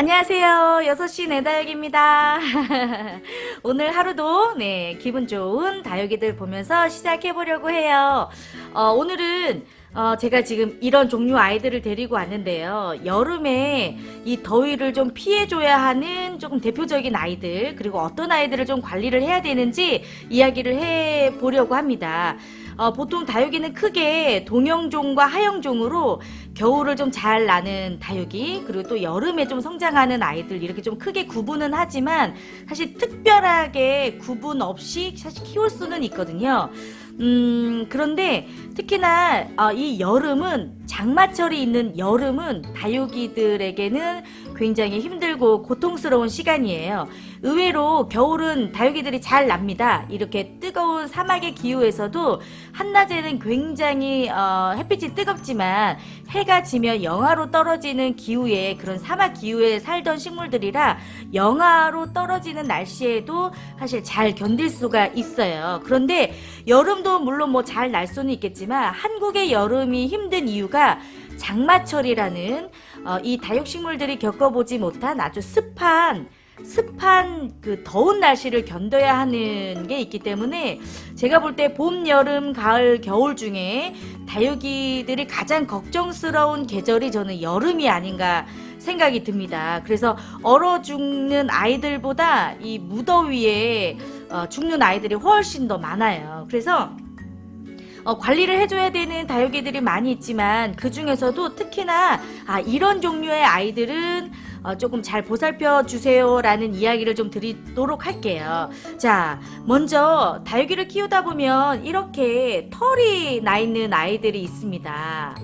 안녕하세요. 6시 내다육입니다. 오늘 하루도 네, 기분 좋은 다육이들 보면서 시작해 보려고 해요. 어, 오늘은 어, 제가 지금 이런 종류 아이들을 데리고 왔는데요. 여름에 이 더위를 좀 피해줘야 하는 조금 대표적인 아이들, 그리고 어떤 아이들을 좀 관리를 해야 되는지 이야기를 해 보려고 합니다. 어, 보통 다육이는 크게 동형종과 하형종으로 겨울을 좀 잘 나는 다육이 그리고 또 여름에 좀 성장하는 아이들 이렇게 좀 크게 구분은 하지만 사실 특별하게 구분 없이 사실 키울 수는 있거든요. 음, 그런데 특히나 어, 이 여름은 장마철이 있는 여름은 다육이들에게는 굉장히 힘들고 고통스러운 시간이에요. 의외로 겨울은 다육이들이 잘 납니다. 이렇게 뜨거운 사막의 기후에서도 한낮에는 굉장히 어, 햇빛이 뜨겁지만 해가 지면 영하로 떨어지는 기후에 그런 사막 기후에 살던 식물들이라 영하로 떨어지는 날씨에도 사실 잘 견딜 수가 있어요. 그런데 여름도 물론 뭐 잘 날 수는 있겠지만 한국의 여름이 힘든 이유가 장마철이라는 어, 이 다육식물들이 겪어보지 못한 아주 습한 습한 그 더운 날씨를 견뎌야 하는 게 있기 때문에 제가 볼 때 봄, 여름, 가을, 겨울 중에 다육이들이 가장 걱정스러운 계절이 저는 여름이 아닌가 생각이 듭니다. 그래서 얼어 죽는 아이들보다 이 무더위에 어, 죽는 아이들이 훨씬 더 많아요. 그래서 어, 관리를 해줘야 되는 다육이들이 많이 있지만 그 중에서도 특히나 아, 이런 종류의 아이들은 어, 조금 잘 보살펴 주세요라는 이야기를 좀 드리도록 할게요. 자, 먼저 다육이를 키우다 보면 이렇게 털이 나 있는 아이들이 있습니다.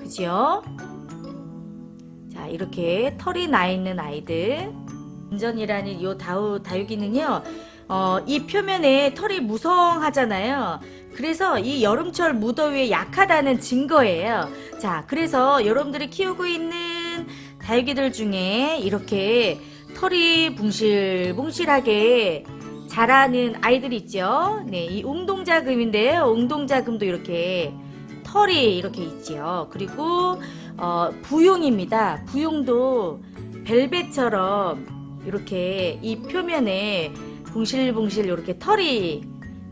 그죠? 자, 이렇게 털이 나 있는 아이들. 운전이라는 요 다우 다육이는요. 어, 이 표면에 털이 무성하잖아요. 그래서 이 여름철 무더위에 약하다는 증거예요. 자, 그래서 여러분들이 키우고 있는 다육이들 중에 이렇게 털이 붕실붕실하게 자라는 아이들이 있죠. 네, 이 웅동자금인데요. 웅동자금도 이렇게 털이 이렇게 있지요. 그리고 어, 부용입니다. 부용도 벨벳처럼 이렇게 이 표면에 붕실붕실 이렇게 털이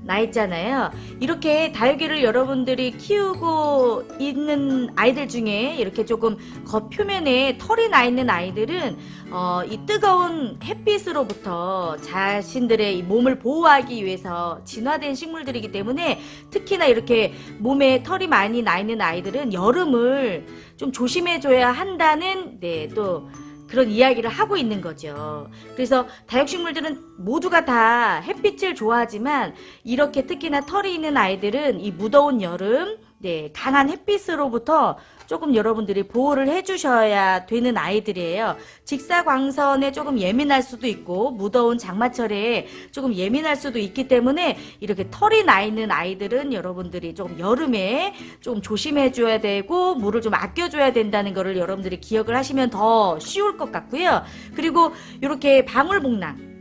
나 있잖아요. 이렇게 다육이를 여러분들이 키우고 있는 아이들 중에 이렇게 조금 겉 표면에 털이 나 있는 아이들은 어, 이 뜨거운 햇빛으로부터 자신들의 이 몸을 보호하기 위해서 진화된 식물들이기 때문에 특히나 이렇게 몸에 털이 많이 나 있는 아이들은 여름을 좀 조심해줘야 한다는 네, 또 그런 이야기를 하고 있는 거죠. 그래서 다육식물들은 모두가 다 햇빛을 좋아하지만 이렇게 특히나 털이 있는 아이들은 이 무더운 여름, 네, 강한 햇빛으로부터 조금 여러분들이 보호를 해주셔야 되는 아이들이에요. 직사광선에 조금 예민할 수도 있고 무더운 장마철에 조금 예민할 수도 있기 때문에 이렇게 털이 나 있는 아이들은 여러분들이 조금 여름에 좀 조심해줘야 되고 물을 좀 아껴줘야 된다는 거를 여러분들이 기억을 하시면 더 쉬울 것 같고요. 그리고 이렇게 방울복랑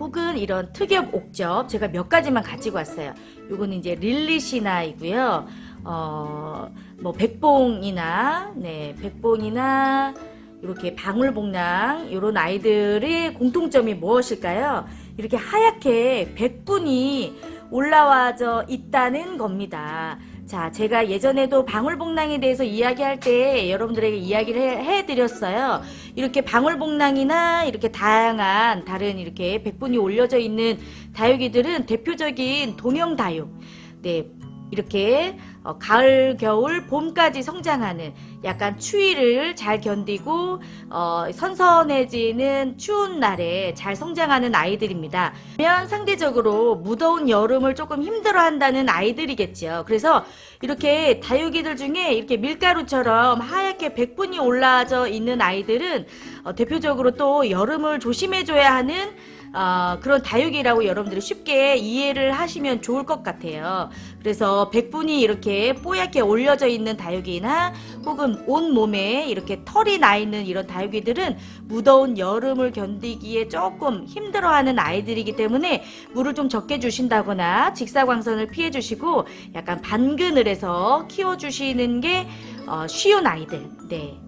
혹은 이런 특엽 옥접 제가 몇 가지만 가지고 왔어요. 요거는 이제 릴리시나이고요. 어, 뭐 백봉이나 네, 백봉이나 이렇게 방울복랑 이런 아이들의 공통점이 무엇일까요? 이렇게 하얗게 백분이 올라와져 있다는 겁니다. 자, 제가 예전에도 방울복랑에 대해서 이야기할 때 여러분들에게 이야기를 해, 해드렸어요. 이렇게 방울복랑이나 이렇게 다양한 다른 이렇게 백분이 올려져 있는 다육이들은 대표적인 동형 다육. 네, 이렇게 어, 가을, 겨울, 봄까지 성장하는 약간 추위를 잘 견디고 어, 선선해지는 추운 날에 잘 성장하는 아이들입니다. 면 상대적으로 무더운 여름을 조금 힘들어한다는 아이들이겠죠. 그래서 이렇게 다육이들 중에 이렇게 밀가루처럼 하얗게 백분이 올라져 있는 아이들은 어, 대표적으로 또 여름을 조심해줘야 하는 어, 그런 다육이라고 여러분들이 쉽게 이해를 하시면 좋을 것 같아요. 그래서 백분이 이렇게 뽀얗게 올려져 있는 다육이나 혹은 온 몸에 이렇게 털이 나 있는 이런 다육이들은 무더운 여름을 견디기에 조금 힘들어하는 아이들이기 때문에 물을 좀 적게 주신다거나 직사광선을 피해 주시고 약간 반그늘에서 키워 주시는 게 어, 쉬운 아이들. 네.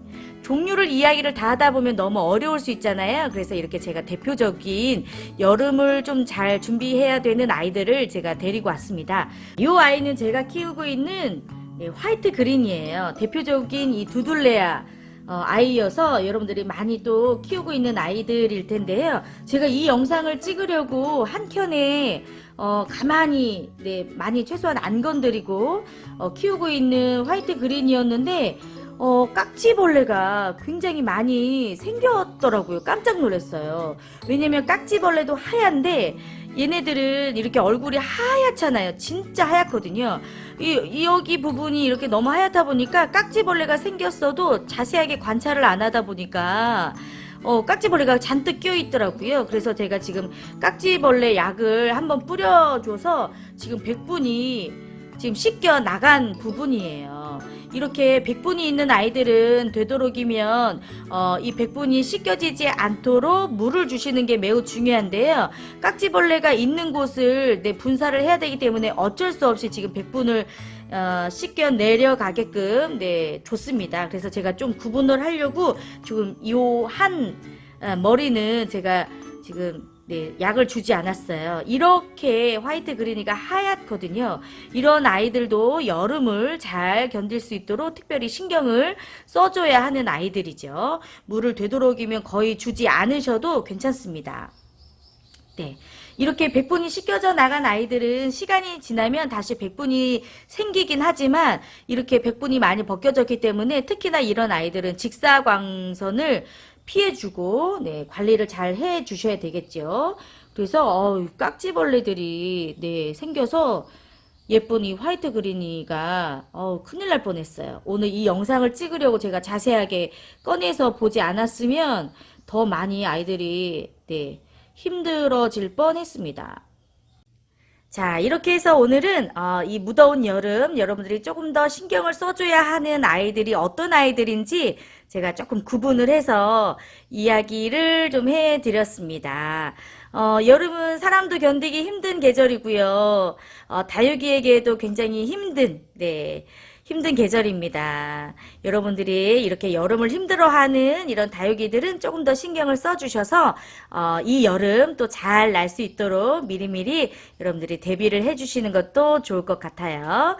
종류를 이야기를 다 하다 보면 너무 어려울 수 있잖아요. 그래서 이렇게 제가 대표적인 여름을 좀 잘 준비해야 되는 아이들을 제가 데리고 왔습니다. 이 아이는 제가 키우고 있는 네, 화이트 그린이에요. 대표적인 이 두둘레아 어, 아이여서 여러분들이 많이 또 키우고 있는 아이들일 텐데요. 제가 이 영상을 찍으려고 한켠에 어, 가만히 네, 많이 최소한 안 건드리고 어, 키우고 있는 화이트 그린이었는데 어, 깍지벌레가 굉장히 많이 생겼더라고요. 깜짝 놀랐어요. 왜냐면 깍지벌레도 하얀데 얘네들은 이렇게 얼굴이 하얗잖아요. 진짜 하얗거든요. 이, 이 여기 부분이 이렇게 너무 하얗다 보니까 깍지벌레가 생겼어도 자세하게 관찰을 안 하다 보니까 어, 깍지벌레가 잔뜩 껴 있더라고요. 그래서 제가 지금 깍지벌레 약을 한번 뿌려줘서 지금 백분이 지금 씻겨 나간 부분이에요. 이렇게 백분이 있는 아이들은 되도록이면 어, 이 백분이 씻겨지지 않도록 물을 주시는 게 매우 중요한데요. 깍지벌레가 있는 곳을 네, 분사를 해야 되기 때문에 어쩔 수 없이 지금 백분을 어, 씻겨 내려가게끔 네 줬습니다. 그래서 제가 좀 구분을 하려고 지금 요한 어, 머리는 제가 지금 네, 약을 주지 않았어요. 이렇게 화이트 그린이가 하얗거든요. 이런 아이들도 여름을 잘 견딜 수 있도록 특별히 신경을 써줘야 하는 아이들이죠. 물을 되도록이면 거의 주지 않으셔도 괜찮습니다. 네. 이렇게 백분이 씻겨져 나간 아이들은 시간이 지나면 다시 백분이 생기긴 하지만 이렇게 백분이 많이 벗겨졌기 때문에 특히나 이런 아이들은 직사광선을 피해주고 네, 관리를 잘 해주셔야 되겠죠. 그래서 어우, 깍지벌레들이 네, 생겨서 예쁜 이 화이트 그린이가 어 큰일 날 뻔했어요. 오늘 이 영상을 찍으려고 제가 자세하게 꺼내서 보지 않았으면 더 많이 아이들이 네, 힘들어질 뻔했습니다. 자, 이렇게 해서 오늘은 어, 이 무더운 여름 여러분들이 조금 더 신경을 써줘야 하는 아이들이 어떤 아이들인지 제가 조금 구분을 해서 이야기를 좀 해드렸습니다. 어, 여름은 사람도 견디기 힘든 계절이고요. 어, 다육이에게도 굉장히 힘든, 네, 힘든 계절입니다. 여러분들이 이렇게 여름을 힘들어하는 이런 다육이들은 조금 더 신경을 써주셔서 어, 이 여름 또 잘 날 수 있도록 미리미리 여러분들이 대비를 해주시는 것도 좋을 것 같아요.